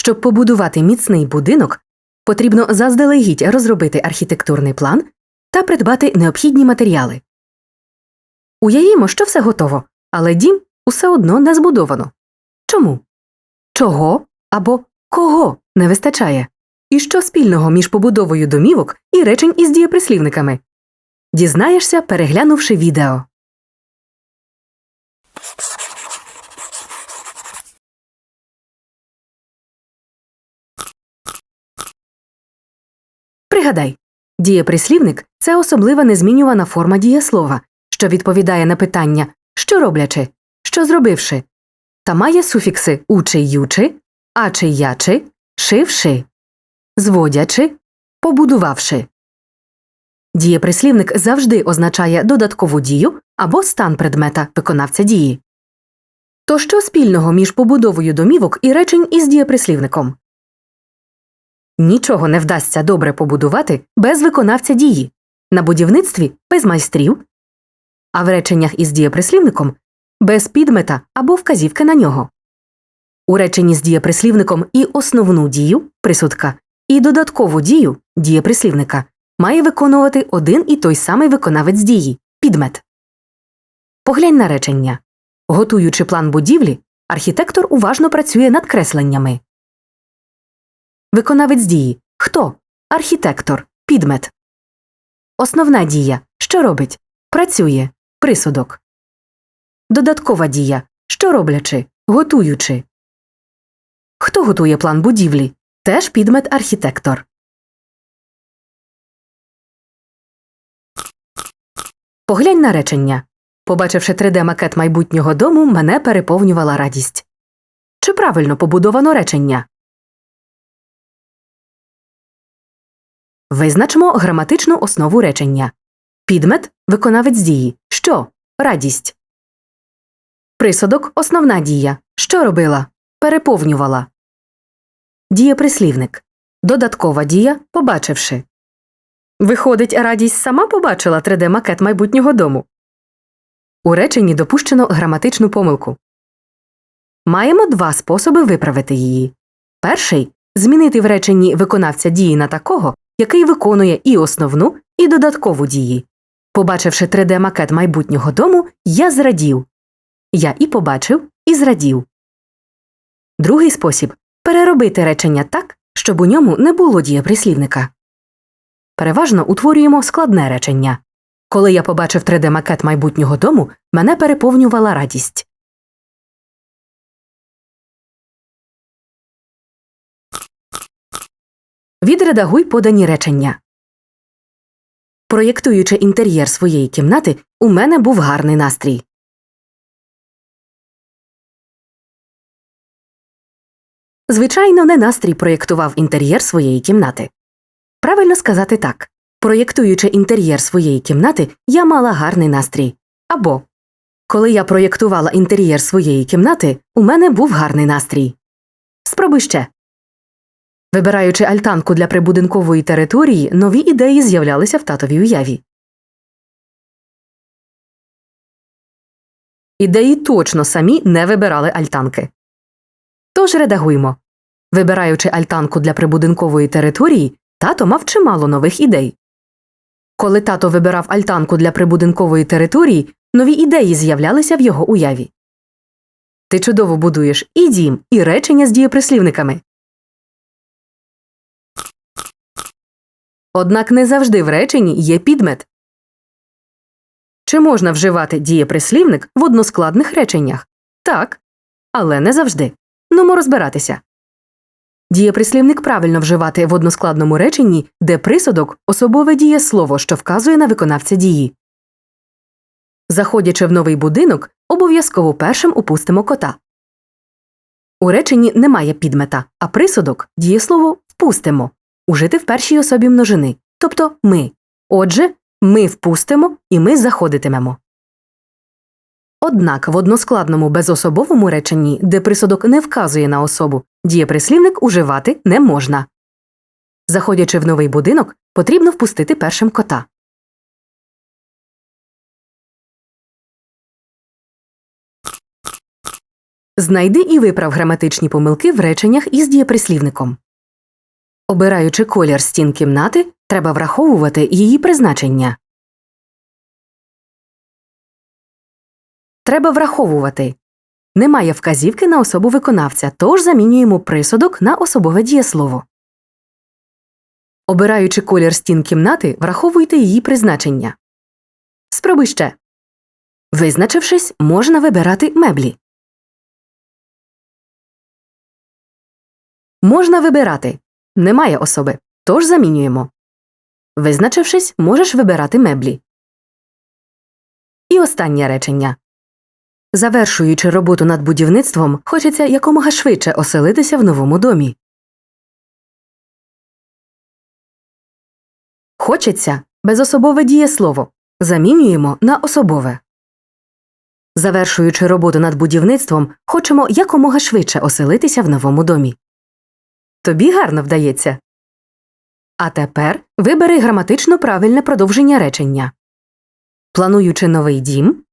Щоб побудувати міцний будинок, потрібно заздалегідь розробити архітектурний план та придбати необхідні матеріали. Уявімо, що все готово, але дім усе одно не збудовано. Чому? Чого або кого не вистачає? І що спільного між побудовою домівок і речень із дієприслівниками? Дізнаєшся, переглянувши відео. Пригадай, дієприслівник це особлива незмінювана форма дієслова, що відповідає на питання що роблячи, що зробивши, та має суфікси учи ючи, ачи ячи, шивши, зводячи, побудувавши. Дієприслівник завжди означає додаткову дію або стан предмета виконавця дії. То що спільного між побудовою домівок і речень із дієприслівником? Нічого не вдасться добре побудувати без виконавця дії, на будівництві без майстрів, а в реченнях із дієприслівником без підмета або вказівки на нього. У реченні з дієприслівником і основну дію присудка, і додаткову дію дієприслівника має виконувати один і той самий виконавець дії підмет. Поглянь на речення. Готуючи план будівлі, архітектор уважно працює над кресленнями. Виконавець дії. Хто? Архітектор. Підмет. Основна дія. Що робить? Працює. Присудок. Додаткова дія. Що роблячи? Готуючи. Хто готує план будівлі? Теж підмет архітектор. Поглянь на речення. Побачивши 3D-макет майбутнього дому, мене переповнювала радість. Чи правильно побудовано речення? Визначимо граматичну основу речення. Підмет виконавець дії. Що? Радість. Присудок основна дія. Що робила? Переповнювала. Дієприслівник. Додаткова дія, побачивши. Виходить, радість сама побачила 3D-макет майбутнього дому. У реченні допущено граматичну помилку. Маємо два способи виправити її. Перший змінити в реченні виконавця дії на такого, який виконує і основну, і додаткову дії. Побачивши 3D-макет майбутнього дому, я зрадів. Я і побачив, і зрадів. Другий спосіб переробити речення так, щоб у ньому не було дієприслівника. Переважно утворюємо складне речення. Коли я побачив 3D-макет майбутнього дому, мене переповнювала радість. Відредагуй подані речення. Проєктуючи інтер'єр своєї кімнати, у мене був гарний настрій. Звичайно, не настрій проєктував інтер'єр своєї кімнати. Правильно сказати так. Проєктуючи інтер'єр своєї кімнати, я мала гарний настрій. Або Коли я проєктувала інтер'єр своєї кімнати, у мене був гарний настрій. Спробуй ще. Вибираючи альтанку для прибудинкової території, нові ідеї з'являлися в татовій уяві. Ідеї точно самі не вибирали альтанки. Тож редагуймо. Вибираючи альтанку для прибудинкової території, тато мав чимало нових ідей. Коли тато вибирав альтанку для прибудинкової території, нові ідеї з'являлися в його уяві. Ти чудово будуєш і дім, і речення з дієприслівниками. Однак не завжди в реченні є підмет. Чи можна вживати дієприслівник в односкладних реченнях? Так, але не завжди. Нумо розбиратися. Дієприслівник правильно вживати в односкладному реченні, де присудок особове дієслово, що вказує на виконавця дії. Заходячи в новий будинок, обов'язково першим упустимо кота. У реченні немає підмета, а присудок дієслово впустимо ужити в першій особі множини, тобто ми. Отже, ми впустимо і ми заходитимемо. Однак в односкладному безособовому реченні, де присудок не вказує на особу, дієприслівник уживати не можна. Заходячи в новий будинок, потрібно впустити першим кота. Знайди і виправ граматичні помилки в реченнях із дієприслівником. Обираючи колір стін кімнати, треба враховувати її призначення. Треба враховувати. Немає вказівки на особу виконавця, тож замінюємо присудок на особове дієслово. Обираючи колір стін кімнати, враховуйте її призначення. Спробуй ще. Визначившись, можна вибирати меблі. Можна вибирати. Немає особи. Тож замінюємо. Визначившись, можеш вибирати меблі. І останнє речення. Завершуючи роботу над будівництвом, хочеться якомога швидше оселитися в новому домі. Хочеться безособове дієслово. Замінюємо на особове. Завершуючи роботу над будівництвом, хочемо якомога швидше оселитися в новому домі. Тобі гарно вдається. А тепер вибери граматично правильне продовження речення. Плануючи новий дім.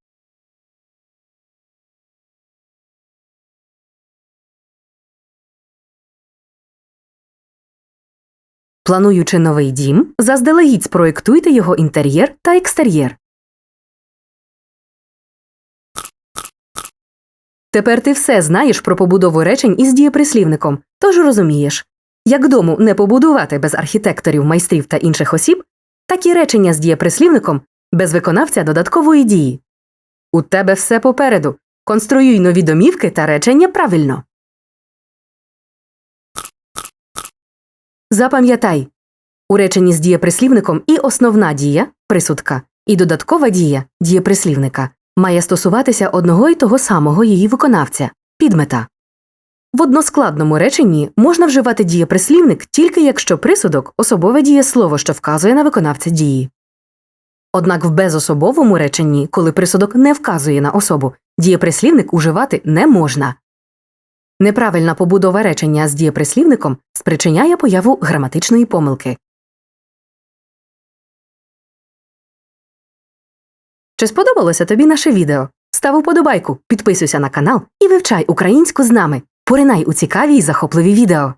Плануючи новий дім, заздалегідь спроєктуйте його інтер'єр та екстер'єр. Тепер ти все знаєш про побудову речень із дієприслівником, тож розумієш, як дому не побудувати без архітекторів, майстрів та інших осіб, так і речення з дієприслівником без виконавця додаткової дії. У тебе все попереду. Конструюй нові домівки та речення правильно. Запам'ятай у реченні з дієприслівником і основна дія присудка, і додаткова дія дієприслівника має стосуватися одного і того самого її виконавця підмета. В односкладному реченні можна вживати дієприслівник тільки якщо присудок особове дієслово, що вказує на виконавця дії. Однак в безособовому реченні, коли присудок не вказує на особу, дієприслівник уживати не можна. Неправильна побудова речення з дієприслівником спричиняє появу граматичної помилки. Чи сподобалося тобі наше відео? Став уподобайку, підписуйся на канал і вивчай українську з нами. Поринай у цікаві й захопливі відео.